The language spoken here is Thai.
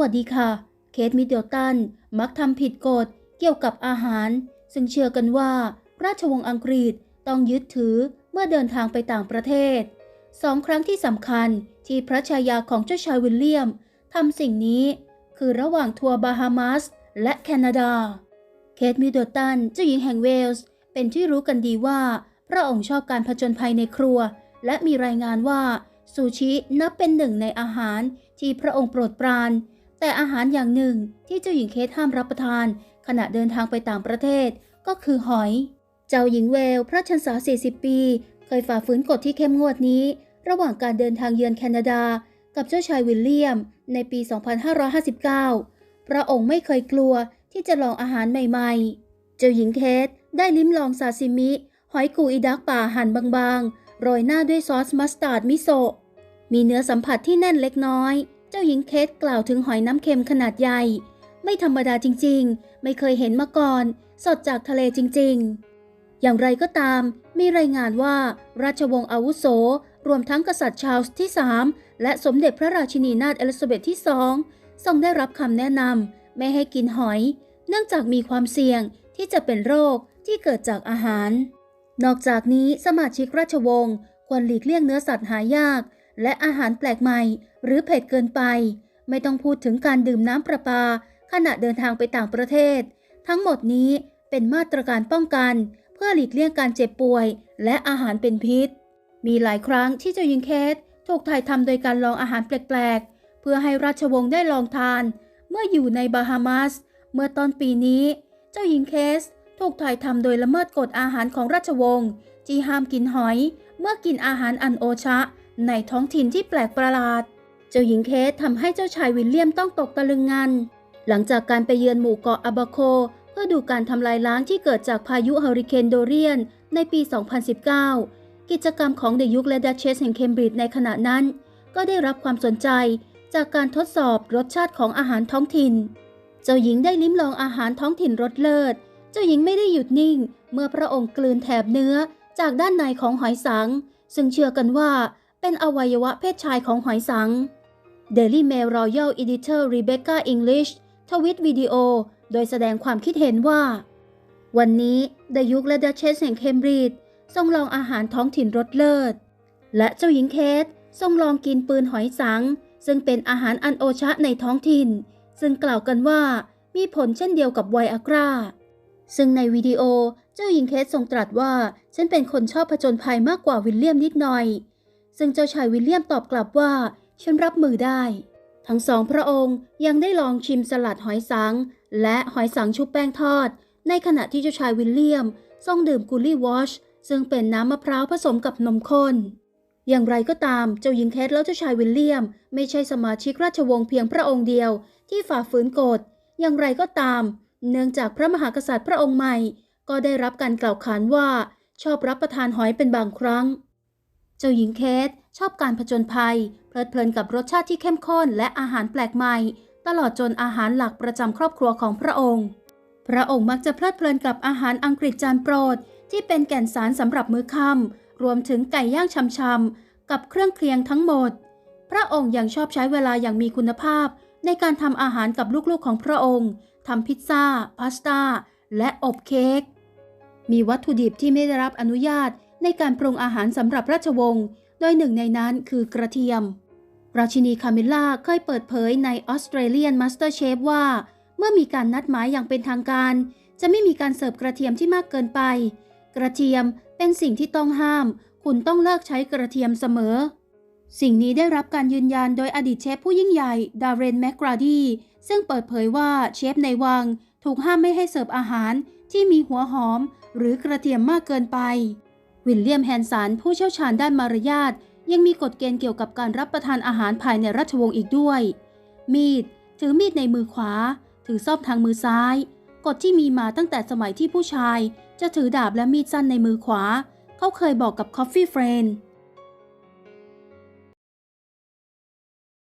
วัสดีค่ะ เคทมิดเดิลตันมักทำผิดกฎเกี่ยวกับอาหาร ซึ่งเชื่อกันว่า ราชวงศ์อังกฤษต้องยึดถือเมื่อเดินทางไปต่างประเทศสองครั้งที่สำคัญที่พระชายาของเจ้าชายวิลเลียมทำสิ่งนี้ คือระหว่างทัวร์บาฮามาสและแคนาดา เคทมิดเดิลตันเจ้าหญิงแห่งเวลส์ เป็นที่รู้กันดีว่า พระองค์ชอบการผจญภัยในครัว และมีรายงานว่าซูชินับเป็นหนึ่งในอาหารที่พระองค์โปรดปราน แต่อาหารอย่างหนึ่งที่เจ้าหญิงเคทห้ามรับประทาน ขณะเดินทางไปต่างประเทศก็คือหอย เจ้าหญิงเวล พระชนษา 40 ปี เคยฝ่าฝืนกฎที่เข้มงวดนี้ ระหว่างการเดินทางเยือนแคนาดา กับเจ้าชายวิลเลียม ในปี 2559 พระองค์ไม่เคยกลัวที่จะลองอาหารใหม่ๆ เจ้าหญิงเคทได้ลิ้มลองซาซิมิ หอยกูอีดักป่าหั่นบางๆ โรยหน้าด้วยซอสมัสตาร์ดมิโซะ มีเนื้อสัมผัสที่แน่นเล็กน้อย จ้าหญิงเคทกล่าวถึงหอยน้ำเค็มขนาดใหญ่ ไม่ธรรมดาจริงๆ ไม่เคยเห็นมาก่อน สดจากทะเลจริงๆ อย่างไรก็ตาม มีรายงานว่าราชวงศ์อาวุโส รวมทั้งกษัตริย์ชาร์ลส์ที่ 3 และสมเด็จพระราชินีนาถเอลิซาเบธที่สองทรงได้รับคำแนะนำไม่ให้กินหอย เนื่องจากมีความเสี่ยงที่จะเป็นโรคที่เกิดจากอาหาร นอกจากนี้สมาชิกราชวงศ์ควรหลีกเลี่ยงเนื้อสัตว์หายาก และอาหารแปลกใหม่ หรือเผ็ดเกินไป ไม่ต้องพูดถึงการดื่มน้ำประปา ขณะเดินทางไปต่างประเทศ ทั้งหมดนี้เป็นมาตรการป้องกัน เพื่อหลีกเลี่ยงการเจ็บป่วย และอาหารเป็นพิษ มีหลายครั้งที่เจ้าหญิงเคทถูกถ่ายทำโดยการลองอาหารแปลกๆ เพื่อให้ราชวงศ์ได้ลองทาน เมื่ออยู่ในบาฮามาส เมื่อตอนปีนี้ เจ้าหญิงเคสถูกถ่ายทำโดยละเมิดกฎอาหารของราชวงศ์ที่ห้ามกินหอย เมื่อกินอาหารอันโอชะ ในท้องถิ่นที่แปลกประหลาด เจ้าหญิงเคสทำให้เจ้าชายวิลเลียมต้องตกตะลึงงัน หลังจากการไปเยือนหมู่เกาะอาบาโค เพื่อดูการทำลายล้างที่เกิดจากพายุเฮอริเคนโดเรียน ในปี 2019 กิจกรรมของเดยุคและดัชเชสแห่งเคมบริดจ์ในขณะนั้น ก็ได้รับความสนใจจากการทดสอบรสชาติของอาหารท้องถิ่น เจ้าหญิงได้ลิ้มลองอาหารท้องถิ่นรสเลิศ เจ้าหญิงไม่ได้หยุดนิ่ง เมื่อพระองค์กลืนแถบเนื้อจากด้านในของหอยสัง ซึ่งเชื่อกันว่า เป็นอวัยวะเพศชายของหอยสัง Daily Mail Royal Editor Rebecca English ทวิตวิดีโอ โดยแสดงความคิดเห็นว่า วันนี้ดยุคและดัชเชสแห่งเคมบริดจ์ทรงลองอาหารท้องถิ่นรสเลิศ และเจ้าหญิงเคททรงลองกินปืนหอยสัง ซึ่งเป็นอาหารอันโอชะในท้องถิ่น ซึ่งกล่าวกันว่ามีผลเช่นเดียวกับไวอากราซึ่งในวิดีโอเจ้าหญิงเคททรงตรัสว่า ฉันเป็นคนชอบผจญภัยมากกว่าวิลเลียมนิดหน่อย ซึ่งเจ้าชายวิลเลียมตอบกลับว่า ฉันรับมือได้ ทั้งสองพระองค์ยังได้ลองชิมสลัดหอยสัง และหอยสังชุบแป้งทอด ในขณะที่เจ้าชายวิลเลียมทรงดื่มกูลี่วอชซึ่งเป็นน้ำมะพร้าวผสมกับนมข้น อย่างไรก็ตามเจ้าหญิงเคทและเจ้าชายวิลเลียม ไม่ใช่สมาชิกราชวงศ์เพียงพระองค์เดียวที่ฝ่าฝืนกฎ อย่างไรก็ตาม เนื่องจากพระมหากษัตริย์พระองค์ใหม่ ก็ได้รับการกล่าวขานว่าชอบรับประทานหอยเป็นบางครั้ง เจ้าหญิงเคทชอบการผจญภัย เพลิดเพลินกับรสชาติที่เข้มข้นและอาหารแปลกใหม่ ตลอดจนอาหารหลักประจำครอบครัวของพระองค์ พระองค์มักจะเพลิดเพลินกับอาหารอังกฤษจานโปรด ที่เป็นแก่นสารสำหรับมื้อค่ำรวมถึงไก่ย่างชำๆกับเครื่องเคียงทั้งหมด พระองค์ยังชอบใช้เวลาอย่างมีคุณภาพ ในการทำอาหารกับลูกๆของพระองค์ทำพิซซ่า พาสต้า และอบเค้กมีวัตถุดิบที่ไม่ได้รับอนุญาต ในการปรุงอาหารสำหรับราชวงศ์ โดยหนึ่งในนั้นคือกระเทียม ราชินีคามิลล่าเคยเปิดเผยในออสเตรเลียนมาสเตอร์เชฟว่า เมื่อมีการนัดหมายอย่างเป็นทางการ จะไม่มีการเสิร์ฟกระเทียมที่มากเกินไป กระเทียมเป็นสิ่งที่ต้องห้าม คุณต้องเลิกใช้กระเทียมเสมอ สิ่งนี้ได้รับการยืนยันโดยอดีตเชฟผู้ยิ่งใหญ่ ดาร์เรนแมกกราดีซึ่งเปิดเผยว่าเชฟในวังถูกห้ามไม่ให้เสิร์ฟอาหารที่มีหัวหอม หรือกระเทียมมากเกินไป วิลเลียมแฮนสันผู้เชี่ยวชาญด้านมารยาทยังมีกฎเกณฑ์เกี่ยวกับการรับประทานอาหารภายในราชวงศ์อีกด้วย มีด ถือมีดในมือขวา ถือซ่อมทางมือซ้าย กฎที่มีมาตั้งแต่สมัยที่ผู้ชาย จะถือดาบและมีดสั้นในมือขวา เขาเคยบอกกับคอฟฟี่เฟรน